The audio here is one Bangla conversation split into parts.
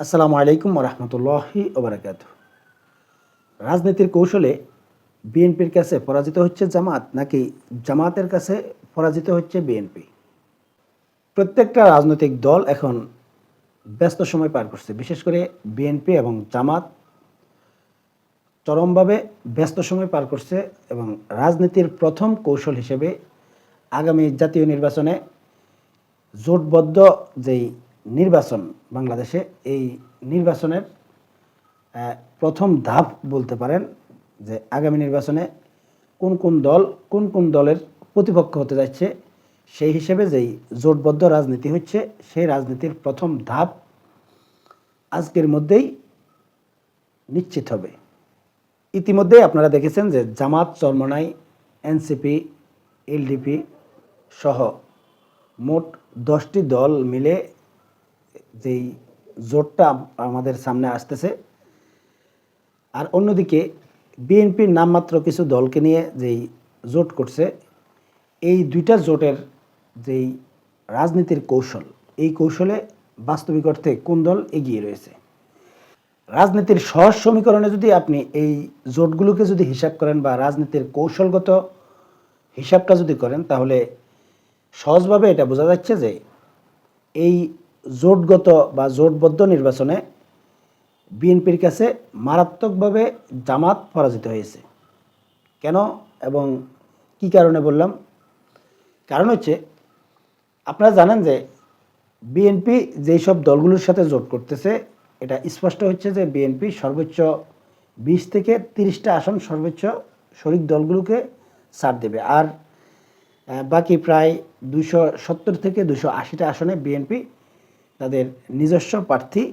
আসসালামু আলাইকুম রহমতুল্লাহি ওবরাকাত। রাজনীতির কৌশলে বিএনপির কাছে পরাজিত হচ্ছে জামাত নাকি জামাতের কাছে পরাজিত হচ্ছে বিএনপি? প্রত্যেকটা রাজনৈতিক দল এখন ব্যস্ত সময় পার করছে, বিশেষ করে বিএনপি এবং জামাত চরমভাবে ব্যস্ত সময় পার করছে এবং রাজনীতির প্রথম কৌশল হিসেবে আগামী জাতীয় নির্বাচনে জোটবদ্ধ যেই নির্বাচন বাংলাদেশে, এই নির্বাচনের প্রথম ধাপ বলতে পারেন যে আগামী নির্বাচনে কোন কোন দল, কোন কোন দলের প্রতিপক্ষ হতে যাচ্ছে, সেই হিসেবে যেই জোটবদ্ধ রাজনীতি হচ্ছে, সেই রাজনীতির প্রথম ধাপ আজকের মধ্যেই নিশ্চিত হবে। ইতিমধ্যে আপনারা দেখেছেন যে জামাত, চরমনাই, এনসিপি, এলডিপি সহ মোট দশটি দল মিলে যেই জোটটা আমাদের সামনে আসতেছে। আর অন্যদিকে বিএনপির নামমাত্র কিছু দলকে নিয়ে যেই জোট করছে, এই দুইটা জোটের যেই রাজনীতির কৌশল, এই কৌশলে বাস্তবিক অর্থে কোন দল এগিয়ে রয়েছে? রাজনীতির সহজ সমীকরণে যদি আপনি এই জোটগুলোকে যদি হিসাব করেন বা রাজনীতির কৌশলগত হিসাবটা যদি করেন, তাহলে সহজভাবে এটা বোঝা যাচ্ছে যে এই জোটগত বা জোটবদ্ধ নির্বাচনে বিএনপির কাছে মারাত্মকভাবে জামাত পরাজিত হয়েছে। কেন এবং কি কারণে বললাম? কারণ হচ্ছে, আপনারা জানেন যে বিএনপি যেই সব দলগুলোর সাথে জোট করতেছে, এটা স্পষ্ট হচ্ছে যে বিএনপি সর্বোচ্চ বিশ থেকে তিরিশটা আসন সর্বোচ্চ শরিক দলগুলোকে ছাড় দেবে। আর বাকি প্রায় দুশো সত্তর থেকে দুশো আশিটা আসনে বিএনপি তাদের নিজস্ব প্রার্থী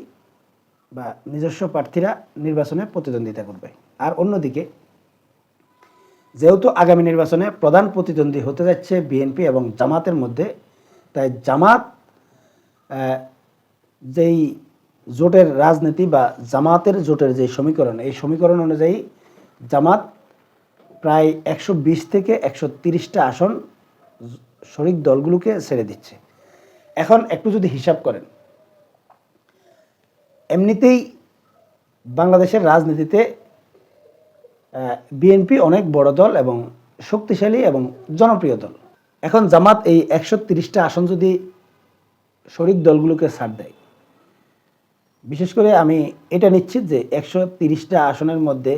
বা নিজস্ব প্রার্থীরা নির্বাচনে প্রতিদ্বন্দ্বিতা করবে। আর অন্যদিকে, যেহেতু আগামী নির্বাচনে প্রধান প্রতিদ্বন্দ্বী হতে যাচ্ছে বিএনপি এবং জামাতের মধ্যে, তাই জামাত যেই জোটের রাজনীতি বা জামাতের জোটের যে সমীকরণ, এই সমীকরণ অনুযায়ী জামাত প্রায় একশো বিশ থেকে একশো তিরিশটা আসন শরিক দলগুলোকে ছেড়ে দিচ্ছে। এখন একটু যদি হিসাব করেন এমনিতেই বাংলাদেশের রাজনীতিতে বিএনপি অনেক বড় দল এবং শক্তিশালী এবং জনপ্রিয় দল। এখন জামাত এই একশো তিরিশটা আসন যদি শরিক দলগুলোকে ছাড় দেয়, বিশেষ করে আমি এটা নিশ্চিত যে একশো তিরিশটা আসনের মধ্যে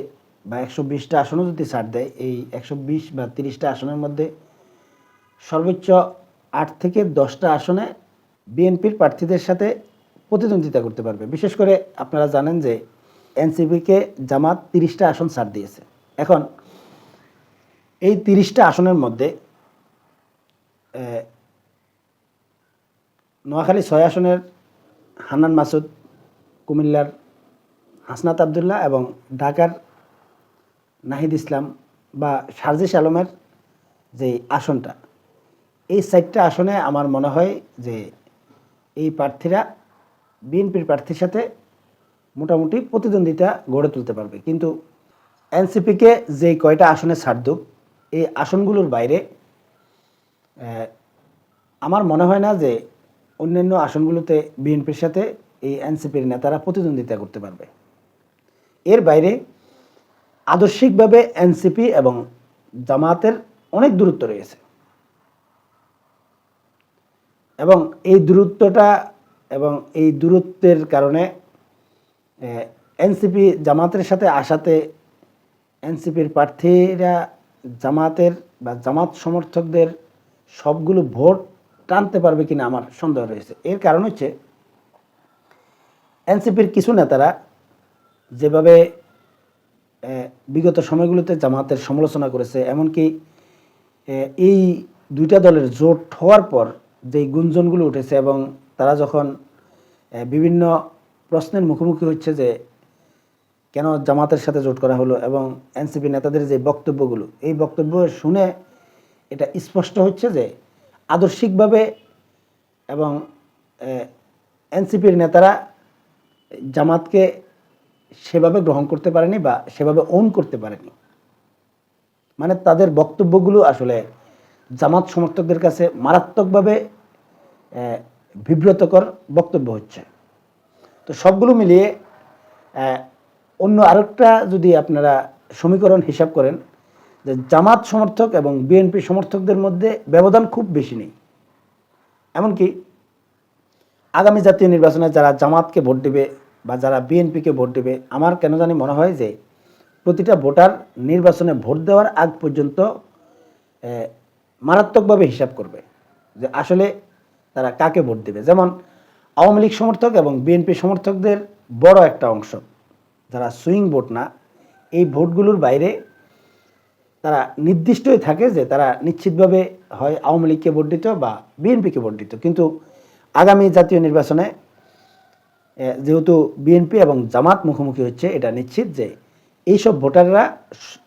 বা একশো বিশটা আসনও যদি ছাড় দেয়, এই একশো বিশ বা তিরিশটা আসনের মধ্যে সর্বোচ্চ আট থেকে দশটা আসনে বিএনপির প্রার্থীদের সাথে প্রতিদ্বন্দ্বিতা করতে পারবে। বিশেষ করে আপনারা জানেন যে এনসিপিকে জামাত তিরিশটা আসন ছাড় দিয়েছে। এখন এই তিরিশটা আসনের মধ্যে নোয়াখালী ছয় আসনের হান্নান মাসুদ, কুমিল্লার হাসনাত আবদুল্লাহ এবং ঢাকার নাহিদ ইসলাম বা সার্জিস আলমের যে আসনটা, এই চারটা আসনে আমার মনে হয় যে এই প্রার্থীরা বিএনপির প্রার্থীর সাথে মোটামুটি প্রতিদ্বন্দ্বিতা গড়ে তুলতে পারবে। কিন্তু এনসিপিকে যে কয়টা আসনে ছাড় এই আসনগুলোর বাইরে আমার মনে হয় না যে অন্যান্য আসনগুলোতে বিএনপির সাথে এই এনসিপির নেতারা প্রতিদ্বন্দ্বিতা করতে পারবে। এর বাইরে আদর্শিকভাবে এনসিপি এবং জামাতের অনেক দূরত্ব রয়েছে। এবং এই দূরত্বটা এবং এই দূরত্বের কারণে এনসিপি জামাতের সাথে আসাতে এনসিপির প্রার্থীরা জামাতের বা জামাত সমর্থকদের সবগুলো ভোট টানতে পারবে কিনা আমার সন্দেহ রয়েছে। এর কারণ হচ্ছে, এনসিপির কিছু নেতারা যেভাবে বিগত সময়গুলোতে জামাতের সমালোচনা করেছে, এমনকি এই দুইটা দলের জোট হওয়ার পর যেই গুঞ্জনগুলো উঠেছে এবং তারা যখন বিভিন্ন প্রশ্নের মুখোমুখি হচ্ছে যে কেন জামাতের সাথে জোট করা হলো এবং এনসিপি নেতাদের যে বক্তব্যগুলো, এই বক্তব্য শুনে এটা স্পষ্ট হচ্ছে যে আদর্শিকভাবে এবং এনসিপির নেতারা জামাতকে সেভাবে গ্রহণ করতে পারেনি বা সেভাবে ওন করতে পারেনি। মানে তাদের বক্তব্যগুলো আসলে জামাত সমর্থকদের কাছে মারাত্মকভাবে বিব্রতকর বক্তব্য হচ্ছে। তো সবগুলো মিলিয়ে অন্য আরেকটা যদি আপনারা সমীকরণ হিসাব করেন, যে জামাত সমর্থক এবং বিএনপি সমর্থকদের মধ্যে ব্যবধান খুব বেশি নেই। এমনকি আগামী জাতীয় নির্বাচনে যারা জামাতকে ভোট দেবে বা যারা বিএনপিকে ভোট দেবে, আমার কেন জানি মনে হয় যে প্রতিটা ভোটার নির্বাচনে ভোট দেওয়ার আগ পর্যন্ত মারাত্মকভাবে হিসাব করবে। যে আসলে তারা কাকে ভোট দেবে? যেমন আওয়ামী লীগ সমর্থক এবং বিএনপি সমর্থকদের বড় একটা অংশ। যারা সুইং ভোট না, এই ভোটগুলোর বাইরে তারা নির্দিষ্টই থাকে যে তারা নিশ্চিতভাবে হয় আওয়ামী লীগকে ভোট দিত বা বিএনপিকে ভোট দিত। কিন্তু আগামী জাতীয় নির্বাচনে যেহেতু বিএনপি এবং জামাত মুখোমুখি হচ্ছে, এটা নিশ্চিত যে এইসব ভোটাররা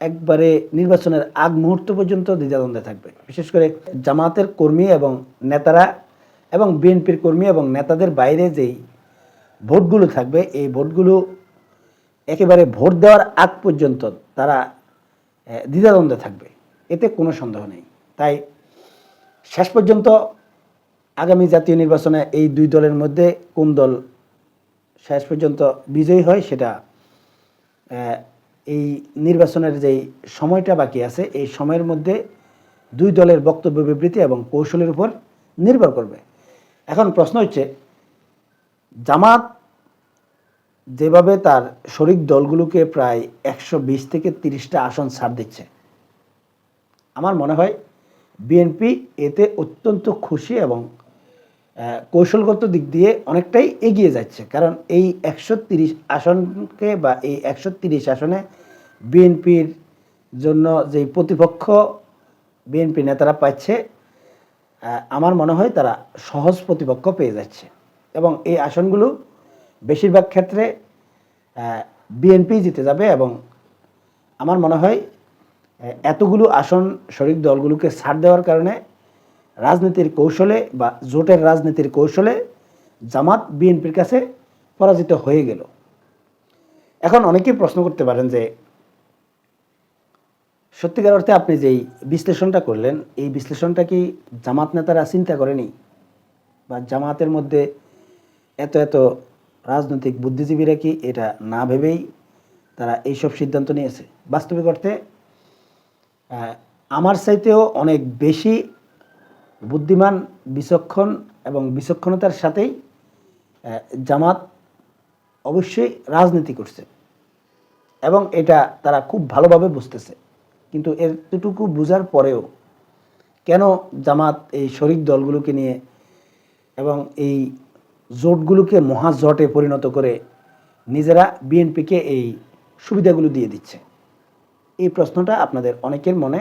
একবারে নির্বাচনের আগ মুহূর্ত পর্যন্ত দ্বিধাদ্বন্দ্বে থাকবে। বিশেষ করে জামাতের কর্মী এবং নেতারা এবং বিএনপির কর্মী এবং নেতাদের বাইরে যেই ভোটগুলো থাকবে, এই ভোটগুলো একেবারে ভোট দেওয়ার আগ পর্যন্ত তারা দ্বিধাদ্বন্দ্বে থাকবে। এতে কোনো সন্দেহ নেই। তাই শেষ পর্যন্ত আগামী জাতীয় নির্বাচনে এই দুই দলের মধ্যে কোন দল শেষ পর্যন্ত বিজয়ী হয় সেটা এই নির্বাচনের যেই সময়টা বাকি আছে, এই সময়ের মধ্যে দুই দলের বক্তব্য বিবৃতি এবং কৌশলের উপর নির্ভর করবে। এখন প্রশ্ন হচ্ছে, জামাত যেভাবে তার শরিক দলগুলোকে প্রায় একশো বিশ থেকে তিরিশটা আসন ছাড় দিচ্ছে, আমার মনে হয় বিএনপি এতে অত্যন্ত খুশি এবং কৌশলগত দিক দিয়ে অনেকটাই এগিয়ে যাচ্ছে। কারণ এই একশো তিরিশ আসনকে বা এই একশো তিরিশ আসনে বিএনপির জন্য যেই প্রতিপক্ষ বিএনপি নেতারা পাচ্ছে আমার মনে হয় তারা সহজ প্রতিপক্ষ পেয়ে যাচ্ছে। এবং এই আসনগুলো বেশিরভাগ ক্ষেত্রে বিএনপি জিতে যাবে এবং আমার মনে হয় এতগুলো আসন শরিক দলগুলোকে ছাড় দেওয়ার কারণে রাজনীতির কৌশলে বা জোটের রাজনীতির কৌশলে জামাত বিএনপির কাছে পরাজিত হয়ে গেল। এখন অনেকেই প্রশ্ন করতে পারেন যে সত্যিকার অর্থে আপনি যেই বিশ্লেষণটা করলেন, এই বিশ্লেষণটা কি জামাত নেতারা চিন্তা করেনি? বা জামাতের মধ্যে এত এত রাজনৈতিক বুদ্ধিজীবীরা কি এটা না ভেবেই তারা এইসব সিদ্ধান্ত নিয়েছে? বাস্তবিক অর্থে আমার চাইতেও অনেক বেশি বুদ্ধিমান, বিচক্ষণ এবং বিচক্ষণতার সাথেই জামাত অবশ্যই রাজনীতি করছে। এবং এটা তারা খুব ভালোভাবে বুঝতেছে। কিন্তু এতটুকু বোঝার পরেও কেন জামাত এই শরিক দলগুলোকে নিয়ে এবং এই জোটগুলোকে মহাজোটে পরিণত করে নিজেরা বিএনপিকে এই সুবিধাগুলো দিয়ে দিচ্ছে? এই প্রশ্নটা আপনাদের অনেকের মনে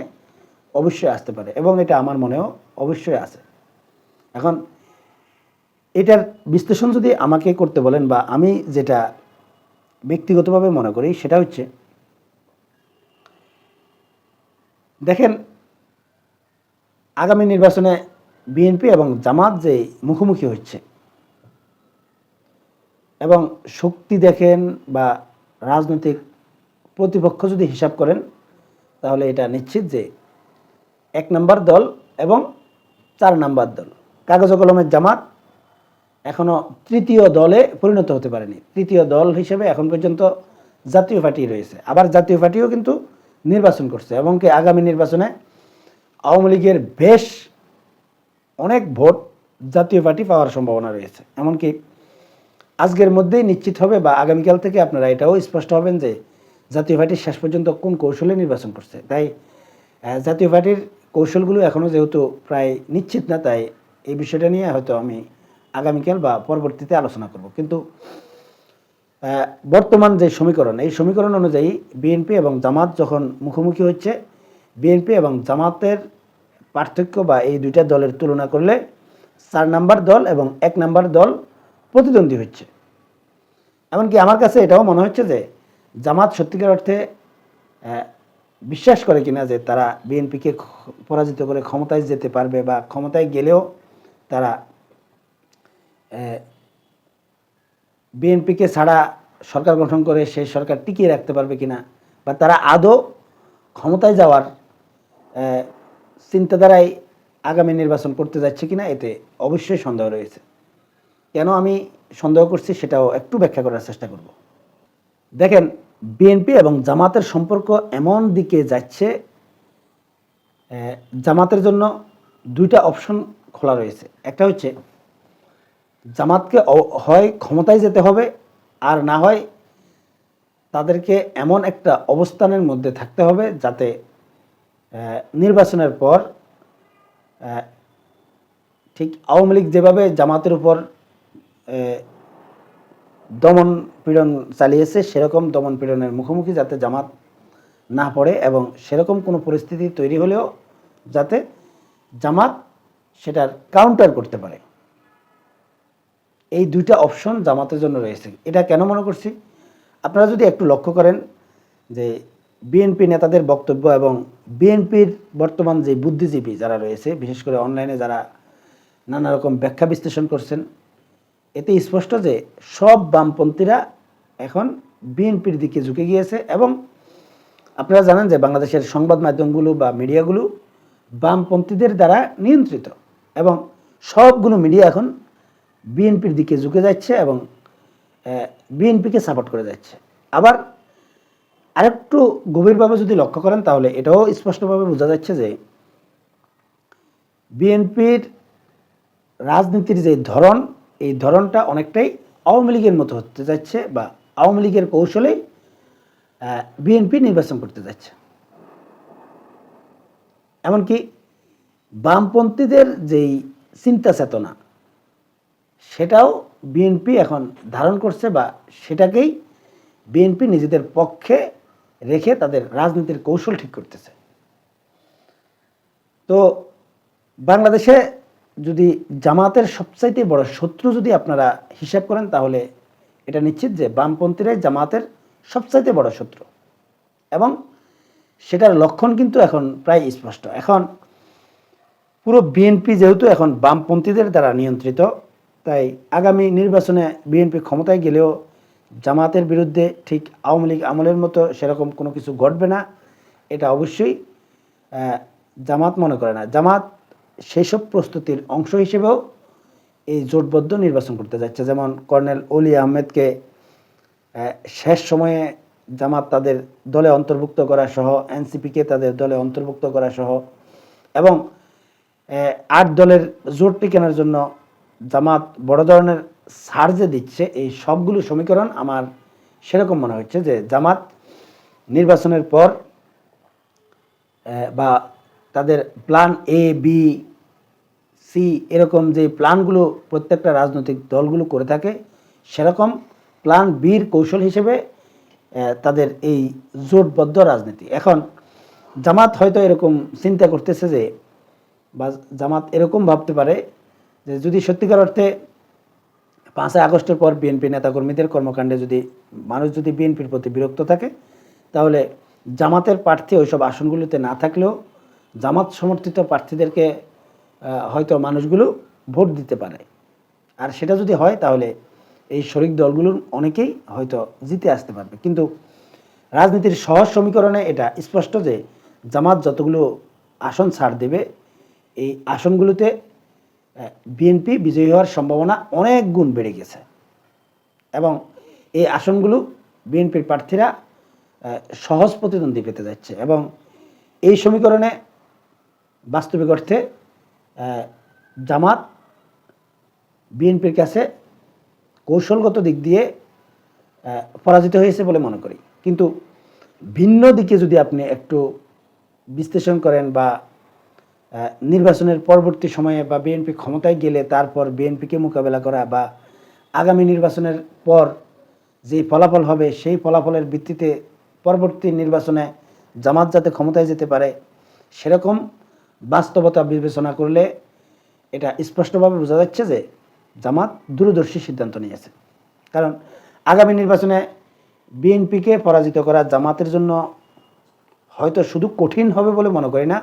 অবশ্যই আসতে পারে এবং এটা আমার মনেও অবশ্যই আছে। এখন এটার বিশ্লেষণ যদি আমাকে করতে বলেন বা আমি যেটা ব্যক্তিগতভাবে মনে করি সেটা হচ্ছে দেখেন, আগামী নির্বাচনে বিএনপি এবং জামাত যে মুখোমুখি হচ্ছে এবং শক্তি দেখেন বা রাজনৈতিক প্রতিপক্ষ যদি হিসাব করেন, তাহলে এটা নিশ্চিত যে এক নাম্বার দল এবং চার নাম্বার দল। কাগজ কলমের জামাত এখনও তৃতীয় দলে পরিণত হতে পারেনি। তৃতীয় দল হিসেবে এখন পর্যন্ত জাতীয় পার্টি রয়েছে। আবার জাতীয় পার্টিও কিন্তু নির্বাচন করছে এবং কি আগামী নির্বাচনে আওয়ামী লীগের বেশ অনেক ভোট জাতীয় পার্টি পাওয়ার সম্ভাবনা রয়েছে। এমনকি আজকের মধ্যেই নিশ্চিত হবে বা আগামীকাল থেকে আপনারা এটাও স্পষ্ট হবেন যে জাতীয় পার্টি শেষ পর্যন্ত কোন কৌশলে নির্বাচন করছে। তাই জাতীয় পার্টির কৌশলগুলো এখনও যেহেতু প্রায় নিশ্চিত না, তাই এই বিষয়টা নিয়ে হয়তো আমি আগামীকাল বা পরবর্তীতে আলোচনা করব। কিন্তু বর্তমান যে সমীকরণ, এই সমীকরণ অনুযায়ী বিএনপি এবং জামাত যখন মুখোমুখি হচ্ছে বিএনপি এবং জামাতের পার্থক্য বা এই দুইটা দলের তুলনা করলে চার নাম্বার দল এবং এক নাম্বার দল প্রতিদ্বন্দ্বী হচ্ছে। এমনকি আমার কাছে এটাও মনে হচ্ছে যে জামাত সত্যিকার অর্থে বিশ্বাস করে কিনা যে তারা বিএনপিকে পরাজিত করে ক্ষমতায় যেতে পারবে বা ক্ষমতায় গেলেও তারা বিএনপিকে ছাড়া সরকার গঠন করে সেই সরকার টিকিয়ে রাখতে পারবে কিনা বা তারা আদৌ ক্ষমতায় যাওয়ার চিন্তাধারায় আগামী নির্বাচন করতে যাচ্ছে কিনা এতে অবশ্যই সন্দেহ রয়েছে। কেন আমি সন্দেহ করছি সেটাও একটু ব্যাখ্যা করার চেষ্টা করব। দেখেন, বিএনপি এবং জামাতের সম্পর্ক এমন দিকে যাচ্ছে জামাতের জন্য দুইটা অপশন খোলা রয়েছে। একটা হচ্ছে জামাতকে হয় ক্ষমতায় যেতে হবে আর না হয় তাদেরকে এমন একটা অবস্থানের মধ্যে থাকতে হবে যাতে নির্বাচনের পর ঠিক আওয়ামী লীগ যেভাবে জামাতের উপর দমন পীড়ন চালিয়েছে, সেরকম দমন পীড়নের মুখোমুখি যাতে জামাত না পড়ে এবং সেরকম কোনো পরিস্থিতি তৈরি হলেও যাতে জামাত সেটার কাউন্টার করতে পারে। এই দুইটা অপশন জামাতের জন্য রয়েছে। এটা কেন মনে করছি? আপনারা যদি একটু লক্ষ্য করেন যে বিএনপি নেতাদের বক্তব্য এবং বিএনপির বর্তমান যে বুদ্ধিজীবী যারা রয়েছে, বিশেষ করে অনলাইনে যারা নানা রকম ব্যাখ্যা বিশ্লেষণ করছেন, এতে স্পষ্ট যে সব বামপন্থীরা এখন বিএনপির দিকে ঝুঁকে গিয়েছে এবং আপনারা জানেন যে বাংলাদেশের সংবাদ মাধ্যমগুলো বা মিডিয়াগুলো বামপন্থীদের দ্বারা নিয়ন্ত্রিত এবং সবগুলো মিডিয়া এখন বিএনপির দিকে ঝুঁকে যাচ্ছে এবং বিএনপিকে সাপোর্ট করে যাচ্ছে। আবার আরেকটু গভীরভাবে যদি লক্ষ্য করেন, তাহলে এটাও স্পষ্টভাবে বোঝা যাচ্ছে যে বিএনপির রাজনীতির যে ধরন, এই ধরনটা অনেকটাই আওয়ামী লীগের মতো হতে যাচ্ছে বা আওয়ামী লীগের কৌশলেই বিএনপি নির্বাচন করতে যাচ্ছে। এমনকি বামপন্থীদের যেই চিন্তা চেতনা সেটাও বিএনপি এখন ধারণ করছে বা সেটাকেই বিএনপি নিজেদের পক্ষে রেখে তাদের রাজনীতির কৌশল ঠিক করতেছে। তো বাংলাদেশে যদি জামাতের সবচাইতে বড় শত্রু যদি আপনারা হিসাব করেন তাহলে এটা নিশ্চিত যে বামপন্থীরাই জামাতের সবচাইতে বড় শত্রু। এবং সেটার লক্ষণ কিন্তু এখন প্রায় স্পষ্ট। এখন পুরো বিএনপি যেহেতু এখন বামপন্থীদের দ্বারা নিয়ন্ত্রিত তাই আগামী নির্বাচনে বিএনপি ক্ষমতায় গেলেও জামাতের বিরুদ্ধে ঠিক আওয়ামী লীগ আমলের মতো সেরকম কোনো কিছু ঘটবে না, এটা অবশ্যই জামাত মনে করে না। জামাত সেই সব প্রস্তুতির অংশ হিসেবেও এই জোটবদ্ধ নির্বাচন করতে যাচ্ছে। যেমন কর্নেল অলি আহমেদকে শেষ সময়ে জামাত তাদের দলে অন্তর্ভুক্ত করা সহ, এনসিপিকে তাদের দলে অন্তর্ভুক্ত করা সহ এবং আট দলের জোট টিকানোর জন্য জামাত বড় ধরনের ছাড় যে দিচ্ছে, এই সবগুলো সমীকরণ আমার সেরকম মনে হচ্ছে যে জামাত নির্বাচনের পর বা তাদের প্ল্যান এ বি সি এরকম যে প্ল্যানগুলো প্রত্যেকটা রাজনৈতিক দলগুলো করে থাকে, সেরকম প্ল্যান বির কৌশল হিসেবে তাদের এই জোটবদ্ধ রাজনীতি। এখন জামাত হয়তো এরকম চিন্তা করতেছে যে, বা জামাত এরকম ভাবতে পারে যে যদি সত্যিকার অর্থে পাঁচই আগস্টের পর বিএনপি নেতাকর্মীদের কর্মকাণ্ডে যদি মানুষ যদি বিএনপির প্রতি বিরক্ত থাকে, তাহলে জামাতের প্রার্থী ওইসব আসনগুলোতে না থাকলেও জামাত সমর্থিত প্রার্থীদেরকে হয়তো মানুষগুলো ভোট দিতে পারে। আর সেটা যদি হয়, তাহলে এই শরিক দলগুলোর অনেকেই হয়তো জিতে আসতে পারবে। কিন্তু রাজনীতির সহজ সমীকরণে এটা স্পষ্ট যে জামাত যতগুলো আসন ছাড় দেবে, এই আসনগুলোতে বিএনপি বিজয়ী হওয়ার সম্ভাবনা অনেক গুণ বেড়ে গেছে। এবং এই আসনগুলো বিএনপির প্রার্থীরা সহজ প্রতিদ্বন্দ্বী পেতে যাচ্ছে। এবং এই সমীকরণে বাস্তবিক অর্থে জামাত বিএনপির কাছে কৌশলগত দিক দিয়ে পরাজিত হয়েছে বলে মনে করি। কিন্তু ভিন্ন দিকে যদি আপনি একটু বিশ্লেষণ করেন বা নির্বাচনের পরবর্তী সময়ে বা বিএনপি ক্ষমতায় গেলে তারপর বিএনপিকে মোকাবেলা করা বা আগামী নির্বাচনের পর যে ফলাফল হবে, সেই ফলাফলের ভিত্তিতে পরবর্তী নির্বাচনে জামাত যাতে ক্ষমতায় যেতে পারে, সেরকম বাস্তবতা বিবেচনা করলে এটা স্পষ্টভাবে বোঝা যাচ্ছে যে জামাত দূরদর্শী সিদ্ধান্ত নিয়েছে। কারণ আগামী নির্বাচনে বিএনপিকে পরাজিত করা জামাতের জন্য হয়তো শুধু কঠিন হবে বলে মনে করি না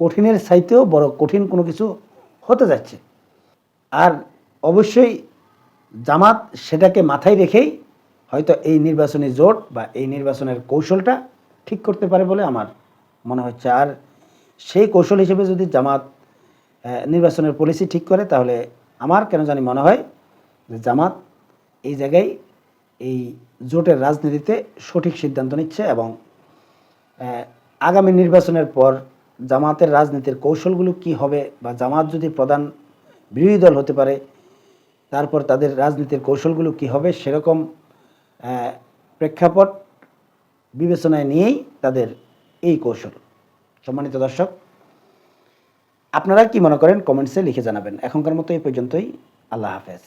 কঠিনের চাইতেও বড় কঠিন কোনো কিছু হতে যাচ্ছে। আর অবশ্যই জামাত সেটাকে মাথায় রেখেই হয়তো এই নির্বাচনী জোট বা এই নির্বাচনের কৌশলটা ঠিক করতে পারে বলে আমার মনে হচ্ছে। আর সেই কৌশল হিসেবে যদি জামাত নির্বাচনের পলিসি ঠিক করে, তাহলে আমার কেন জানি মনে হয় যে জামাত এই জায়গায় এই জোটের রাজনীতিতে সঠিক সিদ্ধান্ত নিচ্ছে এবং আগামী নির্বাচনের পর জামাতের রাজনীতির কৌশলগুলো কি হবে বা জামাত যদি প্রধান বিরোধী দল হতে পারে, তারপর তাদের রাজনীতির কৌশলগুলো কি হবে সেরকম প্রেক্ষাপট বিবেচনায় নিয়েই তাদের এই কৌশল। সম্মানিত দর্শক, আপনারা কি মনে করেন? কমেন্টসে লিখে জানাবেন। এখনকার মতো এই পর্যন্তই। আল্লাহ হাফেজ।